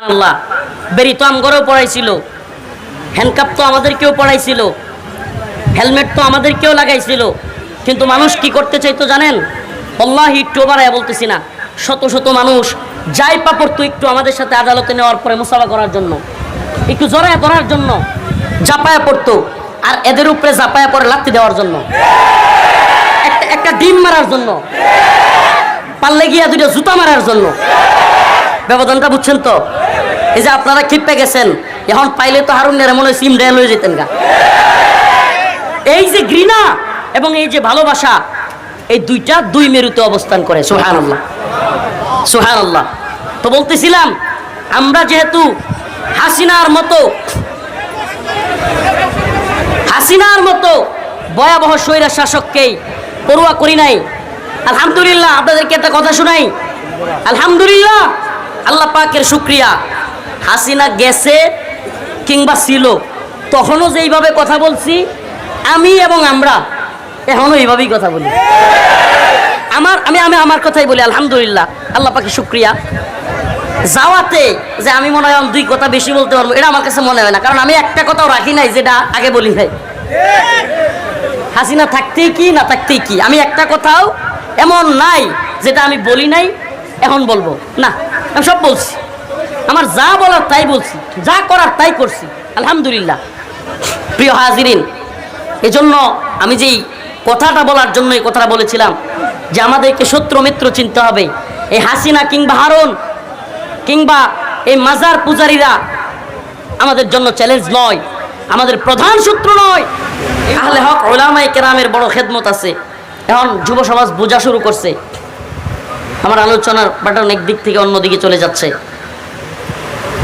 আল্লাহ বেরি তো আমগরেও পড়াইছিল। হ্যান্ডকাপ তো আমাদেরকেও পড়াইছিল। হেলমেট তো আমাদেরকেও লাগাইছিল। কিন্তু মানুষ কি করতে চাইতো জানেন? আল্লাহ একটু বাড়ায় বলতেছি না। শত শত মানুষ যাই পাপড়তো একটু আমাদের সাথে আদালতে নেওয়ার পরে মুসাফা করার জন্য। একটু জড়ায় ধরার জন্য। জাপায়া পড়তো। আর এদের উপরে জাপায়া পরে লাত্তি দেওয়ার জন্য। একটা একটা ডিম মারার জন্য। পারলে গিয়া দুটো জুতা মারার জন্য। ব্যবধানটা বুঝছেন তো? এই যে আপনারা ক্ষিপ্পে গেছেন, এখন পাইলে তো হারুন মনে সিম ডেল হয়ে যেতেন গা। এই যে ঘৃণা এবং এই যে ভালোবাসা, এই দুইটা দুই মেরুতে অবস্থান করে সোহান আল্লাহ সোহান আল্লাহ তো বলতেছিলাম, আমরা যেহেতু হাসিনার মতো হাসিনার মতো ভয়াবহ স্বৈরা শাসককেই পড়ুয়া করি নাই, আলহামদুলিল্লাহ, আপনাদেরকে একটা কথা শোনাই। আলহামদুলিল্লাহ, আল্লাহ পাকের শুক্রিয়া। হাসিনা গেছে কিংবা ছিল, তখনও যেইভাবে কথা বলছি, আমি এবং আমরা এখনও এইভাবেই কথা বলি। আমার, আমি আমি আমার কথাই বলি, আলহামদুলিল্লাহ, আল্লাহ পাখি শুক্রিয়া। যাওয়াতে যে আমি মনে হয় দুই কথা বেশি বলতে পারব, এটা আমার কাছে মনে হয় না, কারণ আমি একটা কথাও রাখি নাই যেটা আগে বলি নাই। হাসিনা থাকতেই কি, না থাকতেই কি? আমি একটা কথাও এমন নাই যেটা আমি বলি নাই, এখন বলব। না, আমি সব বলছি। আমার যা বলার তাই বলছি, যা করার তাই করছি, আলহামদুলিল্লাহ। প্রিয় হাজিরিন, এজন্য আমি যেই কথাটা বলার জন্য এই কথাটা বলেছিলাম, যে আমাদেরকে শত্রু মিত্র চিনতে হবে, এই হাসিনা কিংবা হারুন, কিংবা এই মাজার পূজারীরা আমাদের জন্য চ্যালেঞ্জ নয়, আমাদের প্রধান শত্রু নয়। আহলে হক ওলামাই কেরামের বড় খেদমত আছে। এখন যুব সমাজ বোঝা শুরু করছে। আমার আলোচনার বাটন একদিক থেকে অন্যদিকে চলে যাচ্ছে।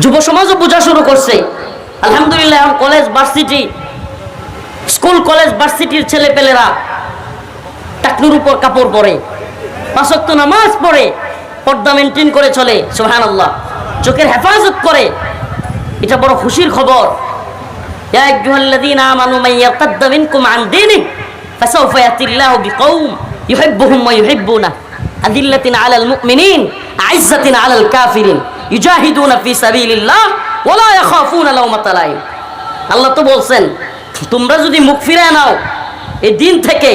যুব সমাজও বোঝা শুরু করছে আলহামদুলিল্লাহ এখন কলেজ ভার্সিটি স্কুল কলেজ ভার্সিটির ছেলে পেলেরা টাকনুর উপর কাপড় পরে পাঁচক্ত নামাজ পড়ে পর্দা মেনটেন করে চলে সোহান আল্লাহ চোখের হেফাজত করে এটা বড় খুশির খবর يا أيها الذين آمنوا من يرتد منكم عن دينه فسوف يأتي الله بقوم يحبهم ويحبونه أذلة على المؤمنين أعزة على الكافرين আল্লাহ তো বলছেন, তোমরা যদি মুখ ফিরে নাও, এই দিন থেকে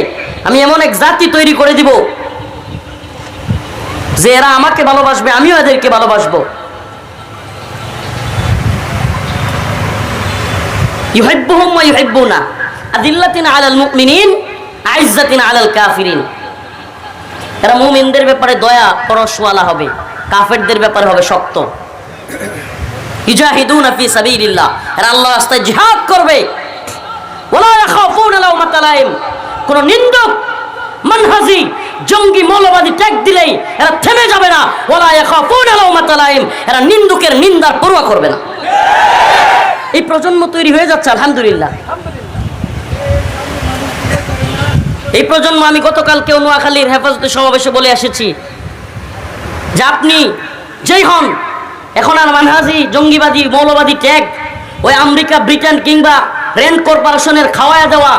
আমি এমন এক জাতি তৈরি করে দিব যে এরা আমাকে ভালোবাসবে, আমিও এদেরকে ভালোবাসবো। ইউহিব্বুহুম এরা মুমিনদের ব্যাপারে দয়া পরশওয়ালা হবে। কাফেরদের ব্যাপারে হবে শক্ত। নিন্দুকের নিন্দার পরোয়া করবে না। এই প্রজন্ম তৈরি হয়ে যাচ্ছে, আলহামদুলিল্লাহ। এই প্রজন্ম আমি গতকালকে নোয়াখালীর হেফাজতে সমাবেশে বলে এসেছি। যে আপনি যেই হন, এখন আর মানহাজি জঙ্গিবাদী, মৌলবাদী ট্যাগ, ওই আমেরিকা, ব্রিটেন কিংবা রেন্ট কর্পোরেশনের খাওয়ায়া দেওয়া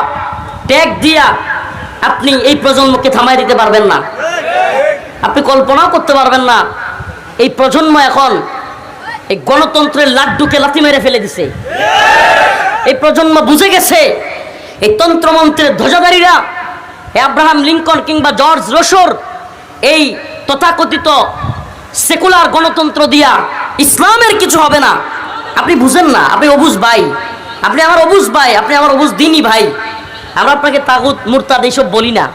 ট্যাগ দিয়া আপনি এই প্রজন্মকে থামাই দিতে পারবেন না। আপনি কল্পনাও করতে পারবেন না, এই প্রজন্ম এখন এই গণতন্ত্রের লাড্ডুকে লাথি মেরে ফেলে দিছে। এই প্রজন্ম বুঝে গেছে, এই তন্ত্রমন্ত্রের ধ্বজাধারীরা আব্রাহাম লিঙ্কন কিংবা জর্জ রোশর এই তথাকথিত সেকুলার গণতন্ত্র দিয়া ইসলামের কিছু হবে না। আপনি বুঝেন না, আপনি অবুজ ভাই। আপনি আমার অবুজ ভাই, আপনি আমার অবুজ দিনই ভাই। আমরা আপনাকে তাগুত, মুরতাদ এইসব বলি না।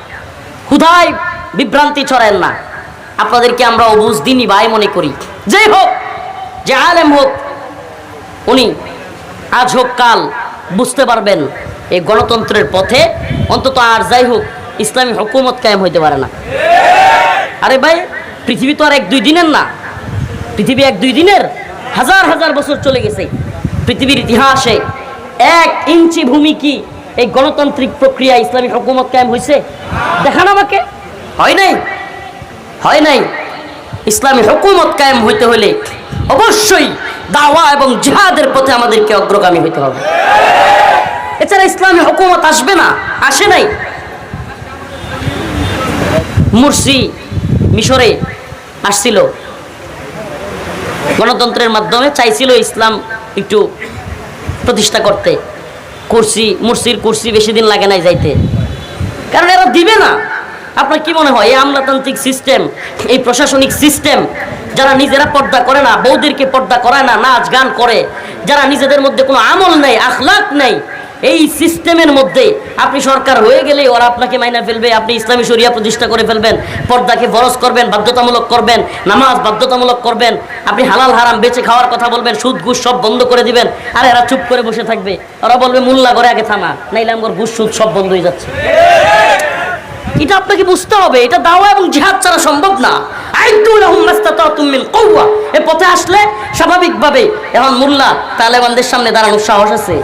ক্ষুধায় বিভ্রান্তি ছড়ায়েন না। আপনাদেরকে আমরা অবুজ দিনই ভাই মনে করি। যেই হোক, যে আলেম হোক, উনি আজ হোক কাল বুঝতে পারবেন এই গণতন্ত্রের পথে অন্তত আর যাই হোক ইসলামী হুকুমত কায়েম হইতে পারে না। আরে ভাই পৃথিবী তো আর এক দুই দিনের না। পৃথিবী এক দুই দিনের, হাজার হাজার বছর চলে গেছে। পৃথিবীর ইতিহাসে এক ইঞ্চি ভূমি কি এই গণতান্ত্রিক প্রক্রিয়া ইসলামী হকুমত কায়েম হয়েছে দেখান আমাকে। হয় নাই? হয় নাই? ইসলামী হকুমত কায়েম হইতে হলে অবশ্যই দাওয়া এবং জিহাদের পথে আমাদেরকে অগ্রগামী হইতে হবে। এছাড়া ইসলামী হকুমত আসবে না, আসে নাই। মুরসি, মিশরে আসছিল। গণতন্ত্রের মাধ্যমে চাইছিল ইসলাম একটু প্রতিষ্ঠা করতে। কুর্সি, মুর্সির কুর্সি বেশি দিন লাগে নাই যাইতে। কারণ এরা দিবে না। আপনার কি মনে হয়, এই আমলাতান্ত্রিক সিস্টেম, এই প্রশাসনিক সিস্টেম, যারা নিজেরা পর্দা করে না, বৌদিরকে পর্দা করায় না, নাচ গান করে, যারা নিজেদের মধ্যে কোনো আমল নেই, আখলাক নেই এই সিস্টেমের মধ্যে আপনি সরকার হয়ে গেলে ওরা আপনাকে মাইনা ফেলবে, আপনি ইসলামী শরিয়া প্রতিষ্ঠা করে ফেলবেন, পর্দাকে বরস করবেন, বাধ্যতামূলক করবেন, নামাজ বাধ্যতামূলক করবেন, আপনি হালাল হারাম বেঁচে খাওয়ার কথা বলবেন, সুদ ঘুষ সব বন্ধ করে দিবেন, আর এরা চুপ করে বসে থাকবে, ওরা বলবে, মুল্লা করে আগে থামা, নাইলে আমার ঘুষ, সুদ সব বন্ধ হয়ে যাচ্ছে। এটা আপনাকে বুঝতে হবে, এটা দাওয়া এবং জিহাদ ছাড়া সম্ভব না। স্বাভাবিকভাবে এখন মোল্লা তালেবানদের সামনে দাঁড়ানোর সাহস আছে।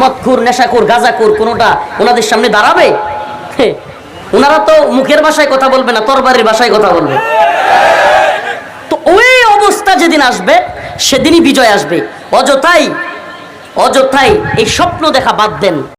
মদখুর নেশাকুর গাজাকুর কোনোটা ওনাদের সামনে দাঁড়াবে? ওনারা তো মুখের ভাষায় কথা বলবে না, তরবারির ভাষায় কথা বলবে। তো ওই অবস্থা যেদিন আসবে, সেদিনই বিজয় আসবে। অযথাই অযথাই এই স্বপ্ন দেখা বাদ দেন।